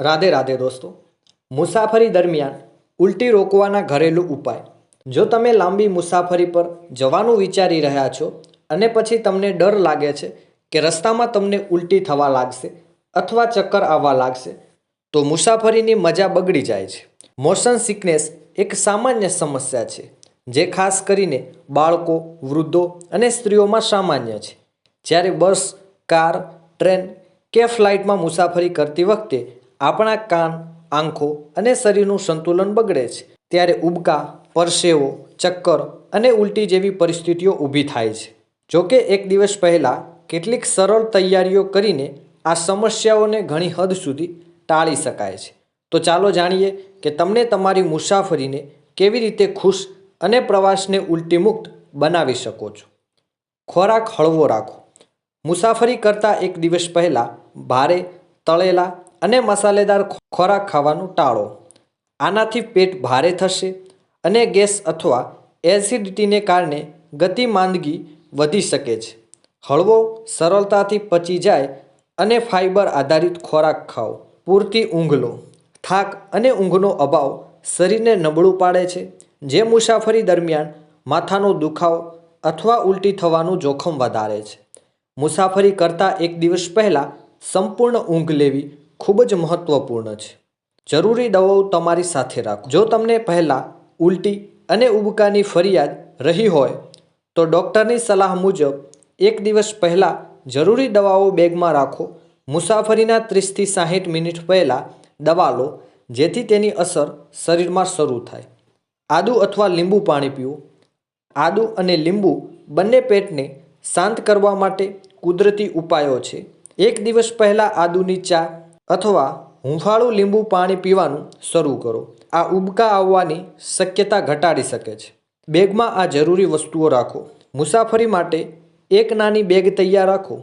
રાધે રાધે દોસ્તો, મુસાફરી દરમિયાન ઉલટી રોકવાના ઘરેલું ઉપાય. જો તમે લાંબી મુસાફરી પર જવાનું વિચારી રહ્યા છો અને પછી તમને ડર લાગે છે કે રસ્તામાં તમને ઉલટી થવા લાગશે અથવા ચક્કર આવવા લાગશે, તો મુસાફરીની મજા બગડી જાય છે. મોશન સિકનેસ એક સામાન્ય સમસ્યા છે, જે ખાસ કરીને બાળકો, વૃદ્ધો અને સ્ત્રીઓમાં સામાન્ય છે. જ્યારે બસ, કાર, ટ્રેન કે ફ્લાઇટમાં મુસાફરી કરતી વખતે આપણા કાન, આંખો અને શરીરનું સંતુલન બગડે છે. ત્યારે ઉબકા, પરસેવો, ચક્કર અને ઉલટી જેવી પરિસ્થિતિઓ ઊભી થાય છે. જોકે એક દિવસ પહેલાં કેટલીક સરળ તૈયારીઓ કરીને આ સમસ્યાઓને ઘણી હદ સુધી ટાળી શકાય છે. તો ચાલો જાણીએ કે તમને તમારી મુસાફરીને કેવી રીતે ખુશ અને પ્રવાસને ઉલટી મુક્ત બનાવી શકો છો. ખોરાક હળવો રાખો. મુસાફરી કરતાં એક દિવસ પહેલાં ભારે તળેલા અને મસાલેદાર ખોરાક ખાવાનું ટાળો. આનાથી પેટ ભારે થશે અને ગેસ અથવા એસિડિટીને કારણે ગતિ માંદગી વધી શકે છે. હળવો સરળતાથી પચી જાય અને ફાઇબર આધારિત ખોરાક ખાઓ. પૂરતી ઊંઘ લો થાક અને ઊંઘનો અભાવ શરીરને નબળું પાડે છે. જે મુસાફરી દરમિયાન માથાનો દુખાવો અથવા ઉલટી થવાનું જોખમ વધારે છે. મુસાફરી કરતાં એક દિવસ પહેલાં સંપૂર્ણ ઊંઘ લેવી ખૂબ જ મહત્ત્વપૂર્ણ છે. જરૂરી દવાઓ તમારી સાથે રાખો. જો તમને પહેલાં ઉલટી અને ઉબકાની ફરિયાદ રહી હોય, તો ડૉક્ટરની સલાહ મુજબ એક દિવસ પહેલાં જરૂરી દવાઓ બેગમાં રાખો. મુસાફરીના ત્રીસથી સાહીઠ મિનિટ પહેલાં દવા લો, જેથી તેની અસર શરીરમાં શરૂ થાય. આદુ અથવા લીંબુ પાણી પીવું. આદુ અને લીંબુ બંને પેટને શાંત કરવા માટે કુદરતી ઉપાયો છે. એક દિવસ પહેલાં આદુની ચા અથવા હૂંફાળું લીંબુ પાણી પીવાનું શરૂ કરો. આ ઉબકા આવવાની શક્યતા ઘટાડી શકે છે. બેગમાં આ જરૂરી વસ્તુઓ રાખો. મુસાફરી માટે એક નાની બેગ તૈયાર રાખો,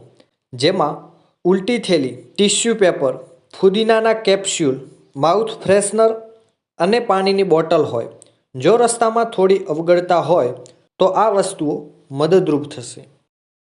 જેમાં ઉલટી થેલી ટિશ્યુ પેપર, ફુદીનાના કેપ્સ્યુલ, માઉથ ફ્રેશનર અને પાણીની બોટલ હોય. જો રસ્તામાં થોડી અવગડતા હોય, તો આ વસ્તુઓ મદદરૂપ થશે.